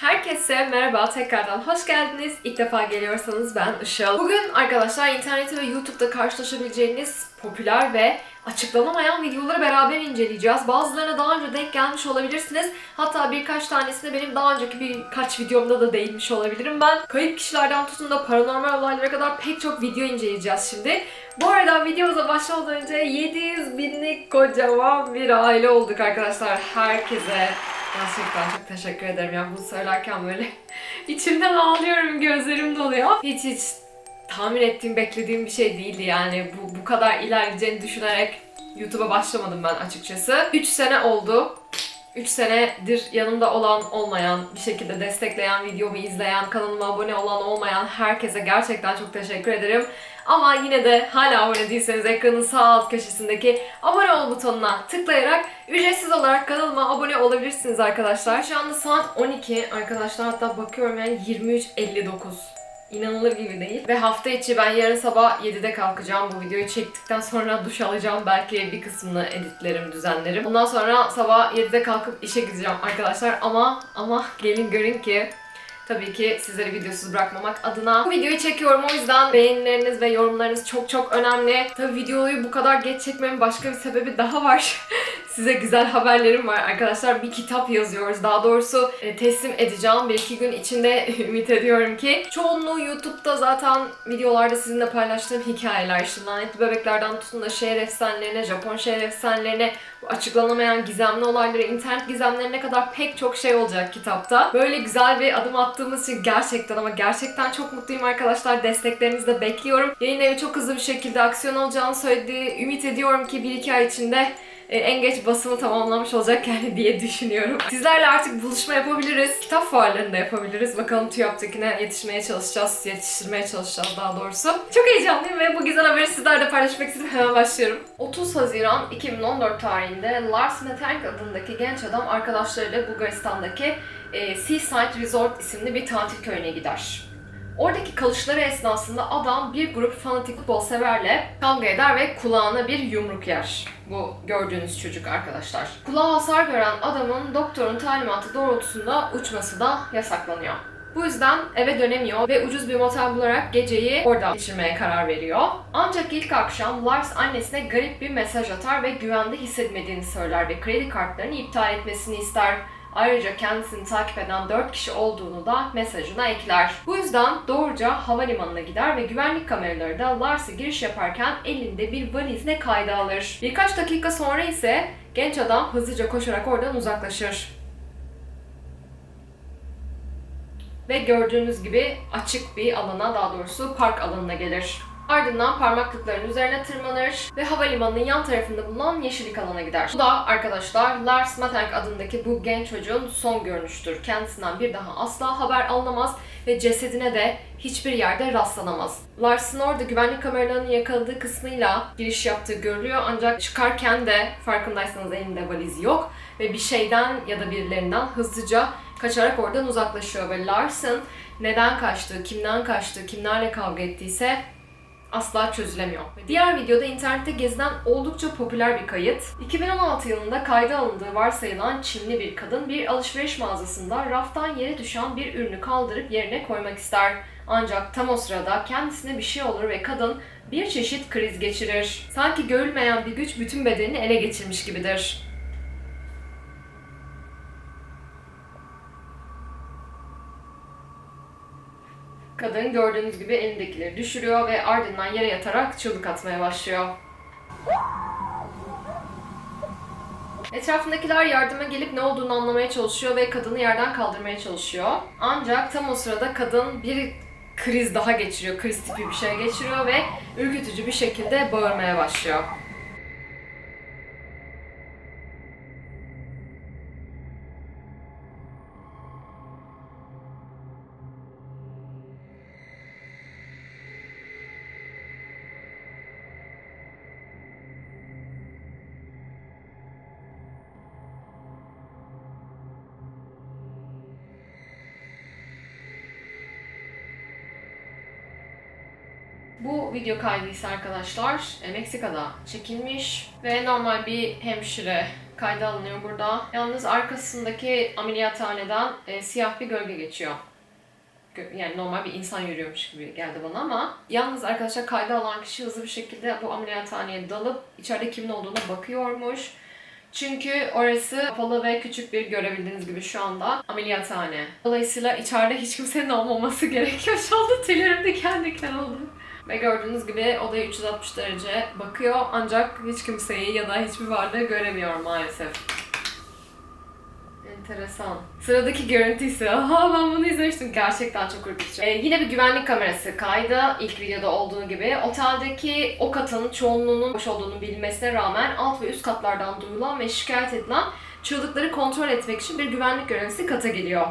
Herkese merhaba, tekrardan hoş geldiniz. İlk defa geliyorsanız ben Işıl. Bugün arkadaşlar internette ve YouTube'da karşılaşabileceğiniz popüler ve açıklanamayan videoları beraber inceleyeceğiz. Bazılarına daha önce denk gelmiş olabilirsiniz. Hatta birkaç tanesine benim daha önceki birkaç videomda da değinmiş olabilirim ben. Kayıp kişilerden tutun da paranormal olaylara kadar pek çok video inceleyeceğiz şimdi. Bu arada videomuza başlamadan önce 700 binlik kocaman bir aile olduk arkadaşlar. Herkese Gerçekten çok teşekkür ederim ya bunu söylerken böyle içimden ağlıyorum, gözlerim doluyor. Hiç hiç tahmin ettiğim, beklediğim bir şey değildi yani. Bu, bu kadar ilerleyeceğini düşünerek YouTube'a başlamadım ben açıkçası. 3 sene oldu. 3 senedir yanımda olan olmayan, bir şekilde destekleyen, videomu izleyen, kanalıma abone olan olmayan herkese gerçekten çok teşekkür ederim. Ama yine de hala abone değilseniz ekranın sağ alt köşesindeki abone ol butonuna tıklayarak ücretsiz olarak kanalıma abone olabilirsiniz arkadaşlar. Şu anda saat 12 arkadaşlar hatta bakıyorum yani 23.59. İnanılır gibi değil. Ve hafta içi ben yarın sabah 7'de kalkacağım. Bu videoyu çektikten sonra duş alacağım. Belki bir kısmını editlerim, düzenlerim. Ondan sonra sabah 7'de kalkıp işe gideceğim arkadaşlar. Ama ama gelin görün ki Tabii ki sizleri videosuz bırakmamak adına bu videoyu çekiyorum. O yüzden beğenileriniz ve yorumlarınız çok çok önemli. Tabii videoyu bu kadar geç çekmemin başka bir sebebi daha var. Size güzel haberlerim var arkadaşlar. Bir kitap yazıyoruz. Daha doğrusu e, teslim edeceğim. Bir iki gün içinde ümit ediyorum ki. Çoğunluğu YouTube'da zaten videolarda sizinle paylaştığım hikayeler. İşte lanetli bebeklerden tutun da şehir efsanelerine, Japon şehir efsanelerine, açıklanamayan gizemli olayları, internet gizemlerine kadar pek çok şey olacak kitapta. Böyle güzel bir adım attığımız için gerçekten ama gerçekten çok mutluyum arkadaşlar. Desteklerinizi de bekliyorum. Yayın evi çok hızlı bir şekilde aksiyon olacağını söyledi. Ümit ediyorum ki bir iki ay içinde en geç basımı tamamlamış olacak yani diye düşünüyorum. Sizlerle artık buluşma yapabiliriz. Kitap fuarlarında yapabiliriz. Bakalım TÜYAP'takine yetişmeye çalışacağız. Yetiştirmeye çalışacağız daha doğrusu. Çok heyecanlıyım ve bu güzel haberi sizlerle paylaşmak istedim. Hemen başlıyorum. 30 Haziran 2014 tarihinde Lars Metenk adındaki genç adam arkadaşlarıyla Bulgaristan'daki e, Seaside Resort isimli bir tatil köyüne gider. Oradaki kalışları esnasında adam bir grup fanatik futbol severle kavga eder ve kulağına bir yumruk yer. Bu gördüğünüz çocuk arkadaşlar. Kulağa hasar gören adamın doktorun talimatı doğrultusunda uçması da yasaklanıyor. Bu yüzden eve dönemiyor ve ucuz bir motel bularak geceyi orada geçirmeye karar veriyor. Ancak ilk akşam Lars annesine garip bir mesaj atar ve güvende hissetmediğini söyler ve kredi kartlarını iptal etmesini ister. Ayrıca kendisini takip eden 4 kişi olduğunu da mesajına ekler. Bu yüzden doğruca havalimanına gider ve güvenlik kameraları da Lars'ı giriş yaparken elinde bir valizle kayda alır. Birkaç dakika sonra ise genç adam hızlıca koşarak oradan uzaklaşır. Ve gördüğünüz gibi açık bir alana, daha doğrusu park alanına gelir. Ardından parmaklıkların üzerine tırmanır ve havalimanının yan tarafında bulunan yeşillik alana gider. Bu da arkadaşlar Lars Matank adındaki bu genç çocuğun son görünüştür. Kendisinden bir daha asla haber alınamaz ve cesedine de hiçbir yerde rastlanamaz. Lars'ın orada güvenlik kameralarının yakaladığı kısmıyla giriş yaptığı görülüyor ancak çıkarken de farkındaysanız elinde valiz yok ve bir şeyden ya da birilerinden hızlıca kaçarak oradan uzaklaşıyor ve Lars'ın neden kaçtığı, kimden kaçtığı, kimlerle kavga ettiyse asla çözülemiyor. Diğer videoda internette gezilen oldukça popüler bir kayıt. 2016 yılında kayda alındığı varsayılan Çinli bir kadın bir alışveriş mağazasında raftan yere düşen bir ürünü kaldırıp yerine koymak ister. Ancak tam o sırada kendisine bir şey olur ve kadın bir çeşit kriz geçirir. Sanki görülmeyen bir güç bütün bedenini ele geçirmiş gibidir. Kadın gördüğünüz gibi elindekileri düşürüyor ve ardından yere yatarak çığlık atmaya başlıyor. Etrafındakiler yardıma gelip ne olduğunu anlamaya çalışıyor ve kadını yerden kaldırmaya çalışıyor. Ancak tam o sırada kadın bir kriz daha geçiriyor, kriz tipi bir şey geçiriyor ve ürkütücü bir şekilde bağırmaya başlıyor. Bu video kaydı ise arkadaşlar e, Meksika'da çekilmiş ve normal bir hemşire kayda alınıyor burada. Yalnız arkasındaki ameliyathaneden e, siyah bir gölge geçiyor. Yani normal bir insan yürüyormuş gibi geldi bana ama yalnız arkadaşlar kayda alan kişi hızlı bir şekilde bu ameliyathaneye dalıp içeride kimin olduğuna bakıyormuş. Çünkü orası kapalı ve küçük bir görebildiğiniz gibi şu anda ameliyathane. Dolayısıyla içeride hiç kimsenin olmaması gerekiyor. Şu anda tüylerim diken diken oldu. Ve gördüğünüz gibi odaya 360 derece bakıyor ancak hiç kimseyi ya da hiçbir varlığı göremiyor maalesef. Enteresan. Sıradaki görüntü ise, aha ben bunu izlemiştim. Gerçekten çok ürkütücü. Ee, yine bir güvenlik kamerası kaydı. ilk videoda olduğu gibi. Oteldeki o katın çoğunluğunun boş olduğunu bilmesine rağmen alt ve üst katlardan duyulan ve şikayet edilen çığlıkları kontrol etmek için bir güvenlik görevlisi kata geliyor.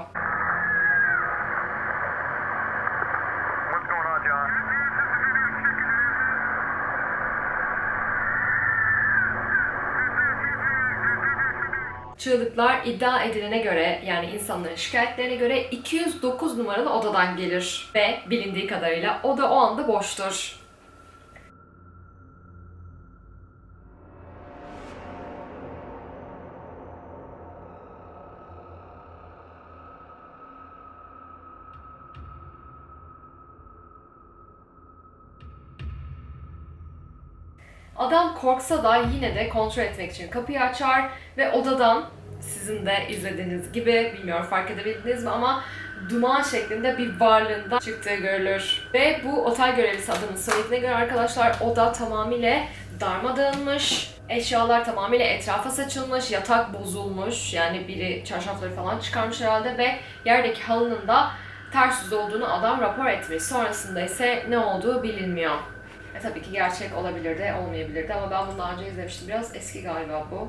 Çığlıklar iddia edilene göre yani insanların şikayetlerine göre 209 numaralı odadan gelir ve bilindiği kadarıyla oda o anda boştur. Adam korksa da yine de kontrol etmek için kapıyı açar ve odadan sizin de izlediğiniz gibi bilmiyorum fark edebildiniz mi ama duman şeklinde bir varlığında çıktığı görülür. Ve bu otel görevlisi adamın söylediğine göre arkadaşlar oda tamamıyla darmadağınmış. Eşyalar tamamıyla etrafa saçılmış, yatak bozulmuş. Yani biri çarşafları falan çıkarmış herhalde ve yerdeki halının da ters yüz olduğunu adam rapor etmiş. Sonrasında ise ne olduğu bilinmiyor. E tabii ki gerçek olabilir de olmayabilir de ama ben bunu daha önce izlemiştim. Biraz eski galiba bu.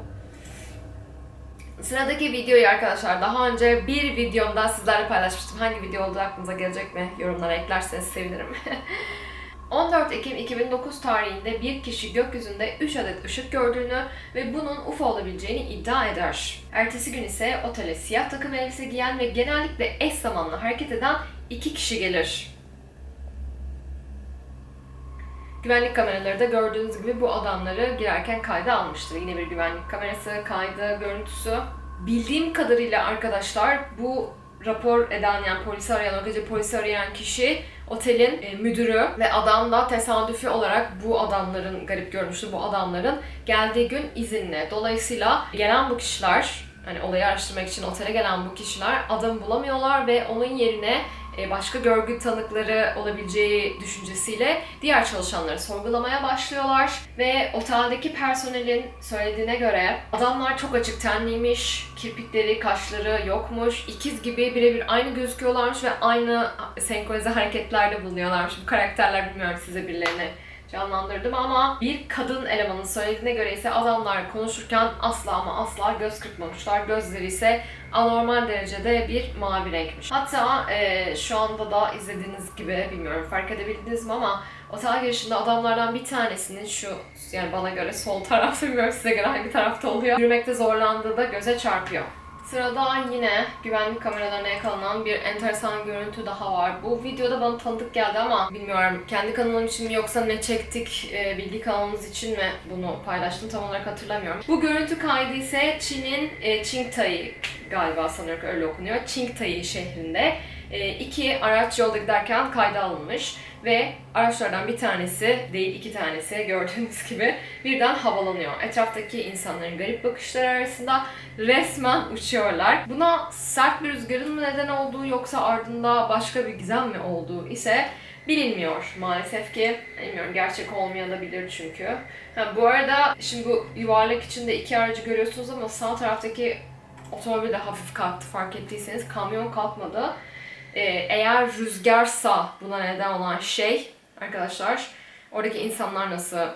Sıradaki videoyu arkadaşlar daha önce bir videomda sizlerle paylaşmıştım. Hangi video olduğu aklınıza gelecek mi? Yorumlara eklerseniz sevinirim. 14 Ekim 2009 tarihinde bir kişi gökyüzünde 3 adet ışık gördüğünü ve bunun UFO olabileceğini iddia eder. Ertesi gün ise otele siyah takım elbise giyen ve genellikle eş zamanlı hareket eden iki kişi gelir. Güvenlik kameraları da gördüğünüz gibi bu adamları girerken kayda almıştır. Yine bir güvenlik kamerası kaydı, görüntüsü. Bildiğim kadarıyla arkadaşlar bu rapor eden yani polisi arayan, o gece polisi arayan kişi otelin e, müdürü ve adam da tesadüfi olarak bu adamların, garip görmüştü bu adamların geldiği gün izinli. Dolayısıyla gelen bu kişiler, hani olayı araştırmak için otele gelen bu kişiler adam bulamıyorlar ve onun yerine başka görgü tanıkları olabileceği düşüncesiyle diğer çalışanları sorgulamaya başlıyorlar ve oteldeki personelin söylediğine göre adamlar çok açık tenliymiş, kirpikleri, kaşları yokmuş, ikiz gibi birebir aynı gözüküyorlarmış ve aynı senkronize hareketlerde bulunuyorlarmış. Bu karakterler bilmiyorum size birilerini canlandırdım ama bir kadın elemanın söylediğine göre ise adamlar konuşurken asla ama asla göz kırpmamışlar. Gözleri ise anormal derecede bir mavi renkmiş. Hatta e, şu anda da izlediğiniz gibi bilmiyorum fark edebildiniz mi ama otel girişinde adamlardan bir tanesinin şu yani bana göre sol tarafta bilmiyorum size göre hangi tarafta oluyor. Yürümekte zorlandığı da göze çarpıyor. Sırada yine güvenlik kameralarına yakalanan bir enteresan görüntü daha var. Bu videoda bana tanıdık geldi ama bilmiyorum kendi kanalım için mi yoksa ne çektik e, bilgi kanalımız için mi bunu paylaştım tam olarak hatırlamıyorum. Bu görüntü kaydı ise Çin'in e, Qingtai galiba sanıyorum öyle okunuyor. Qingtai şehrinde e, iki araç yolda giderken kayda alınmış ve araçlardan bir tanesi değil iki tanesi gördüğünüz gibi birden havalanıyor. Etraftaki insanların garip bakışları arasında resmen uçuyorlar. Buna sert bir rüzgarın mı neden olduğu yoksa ardında başka bir gizem mi olduğu ise bilinmiyor maalesef ki. Bilmiyorum gerçek olmayabilir çünkü. Ha, bu arada şimdi bu yuvarlak içinde iki aracı görüyorsunuz ama sağ taraftaki otomobil de hafif kalktı fark ettiyseniz kamyon kalkmadı. Ee, eğer rüzgarsa buna neden olan şey arkadaşlar oradaki insanlar nasıl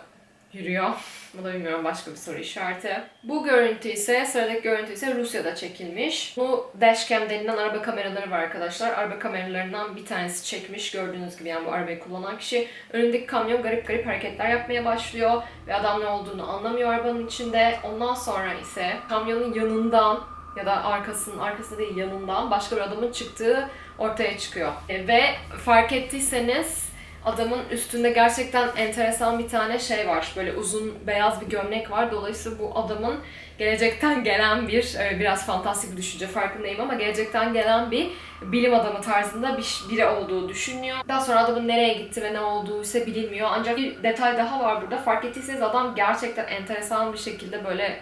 yürüyor? Bu da bilmiyorum başka bir soru işareti. Bu görüntü ise sıradaki görüntü ise Rusya'da çekilmiş. Bu dashcam denilen araba kameraları var arkadaşlar. Araba kameralarından bir tanesi çekmiş. Gördüğünüz gibi yani bu arabayı kullanan kişi önündeki kamyon garip garip hareketler yapmaya başlıyor ve adam ne olduğunu anlamıyor arabanın içinde. Ondan sonra ise kamyonun yanından ya da arkasının arkası değil yanından başka bir adamın çıktığı ortaya çıkıyor. E, Ve fark ettiyseniz Adamın üstünde gerçekten enteresan bir tane şey var. Böyle uzun beyaz bir gömlek var. Dolayısıyla bu adamın gelecekten gelen bir, e, biraz fantastik bir düşünce farkındayım ama gelecekten gelen bir bilim adamı tarzında bir, biri olduğu düşünülüyor. Daha sonra adamın nereye gitti ve ne olduğu ise bilinmiyor. Ancak bir detay daha var burada. Fark ettiyseniz adam gerçekten enteresan bir şekilde böyle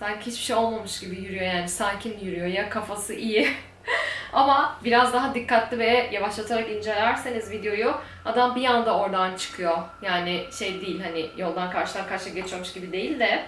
sanki hiçbir şey olmamış gibi yürüyor yani sakin yürüyor ya kafası iyi. Ama biraz daha dikkatli ve yavaşlatarak incelerseniz videoyu adam bir anda oradan çıkıyor. Yani şey değil hani yoldan karşıdan karşıya geçiyormuş gibi değil de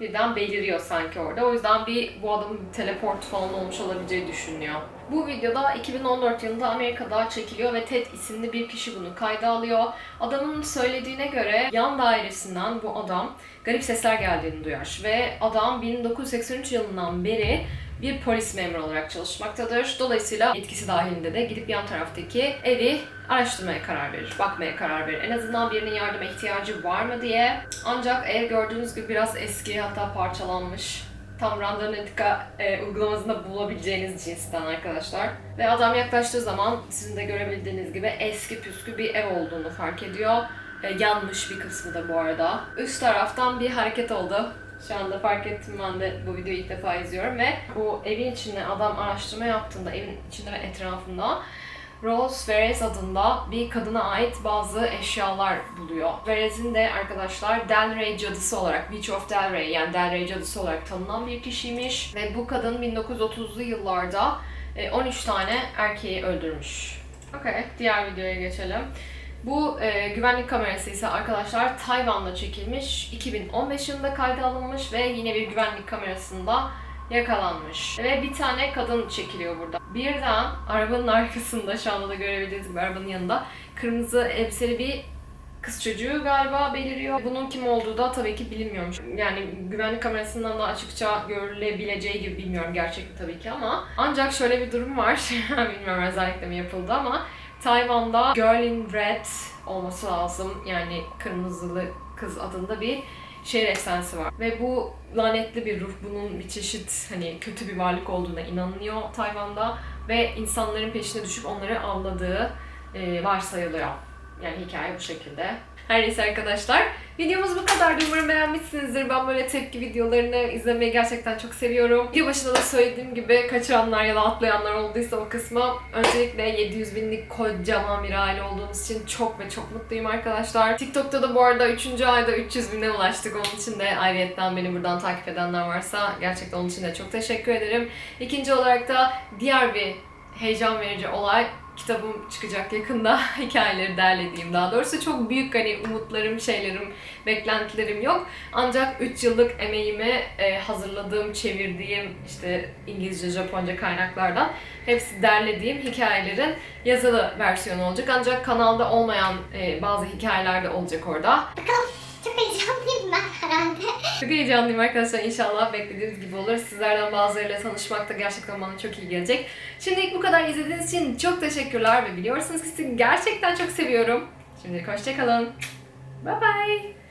birden beliriyor sanki orada. O yüzden bir bu adamın bir teleport falan olmuş olabileceği düşünülüyor. Bu videoda 2014 yılında Amerika'da çekiliyor ve Ted isimli bir kişi bunu kayda alıyor. Adamın söylediğine göre yan dairesinden bu adam garip sesler geldiğini duyar ve adam 1983 yılından beri bir polis memuru olarak çalışmaktadır. Dolayısıyla etkisi dahilinde de gidip yan taraftaki evi araştırmaya karar verir, bakmaya karar verir. En azından birinin yardıma ihtiyacı var mı diye. Ancak ev gördüğünüz gibi biraz eski hatta parçalanmış. Tam Randonautica e, uygulamasında bulabileceğiniz cinsten arkadaşlar. Ve adam yaklaştığı zaman sizin de görebildiğiniz gibi eski püskü bir ev olduğunu fark ediyor. E, yanmış bir kısmı da bu arada. Üst taraftan bir hareket oldu. Şu anda fark ettim ben de bu videoyu ilk defa izliyorum ve bu evin içinde adam araştırma yaptığında evin içinde ve etrafında Rose Perez adında bir kadına ait bazı eşyalar buluyor. Perez'in de arkadaşlar Delray cadısı olarak, Witch of Delray yani Delray cadısı olarak tanınan bir kişiymiş. Ve bu kadın 1930'lu yıllarda e, 13 tane erkeği öldürmüş. Okey, diğer videoya geçelim. Bu e, güvenlik kamerası ise arkadaşlar Tayvan'da çekilmiş, 2015 yılında kayda alınmış ve yine bir güvenlik kamerasında yakalanmış. Ve bir tane kadın çekiliyor burada. Birden arabanın arkasında şu anda da görebildiğiniz gibi arabanın yanında kırmızı elbiseli bir kız çocuğu galiba beliriyor. Bunun kim olduğu da tabii ki bilinmiyormuş. Yani güvenlik kamerasından da açıkça görülebileceği gibi bilmiyorum gerçekten tabii ki ama ancak şöyle bir durum var. bilmiyorum özellikle mi yapıldı ama Tayvan'da Girl in Red olması lazım. Yani kırmızılı kız adında bir şehir efsanesi var. Ve bu lanetli bir ruh. Bunun bir çeşit hani kötü bir varlık olduğuna inanılıyor Tayvan'da. Ve insanların peşine düşüp onları avladığı e, varsayılıyor. Yani hikaye bu şekilde. Her neyse arkadaşlar. Videomuz bu kadardı. Umarım beğenmişsinizdir. Ben böyle tepki videolarını izlemeyi gerçekten çok seviyorum. Video başında da söylediğim gibi kaçıranlar ya da atlayanlar olduysa o kısma öncelikle 700 binlik kocaman bir aile olduğumuz için çok ve çok mutluyum arkadaşlar. TikTok'ta da bu arada 3. ayda 300 bine ulaştık. Onun için de ayrıyetten beni buradan takip edenler varsa gerçekten onun için de çok teşekkür ederim. İkinci olarak da diğer bir heyecan verici olay kitabım çıkacak yakında hikayeleri derlediğim daha doğrusu çok büyük hani umutlarım, şeylerim, beklentilerim yok. Ancak 3 yıllık emeğimi e, hazırladığım, çevirdiğim işte İngilizce, Japonca kaynaklardan hepsi derlediğim hikayelerin yazılı versiyonu olacak. Ancak kanalda olmayan e, bazı hikayeler de olacak orada. Herhalde. Çok heyecanlıyım arkadaşlar. İnşallah beklediğiniz gibi olur. Sizlerden bazılarıyla tanışmak da gerçekten bana çok iyi gelecek. Şimdilik bu kadar izlediğiniz için çok teşekkürler ve biliyorsunuz ki sizi gerçekten çok seviyorum. Şimdilik hoşçakalın. Bye bye.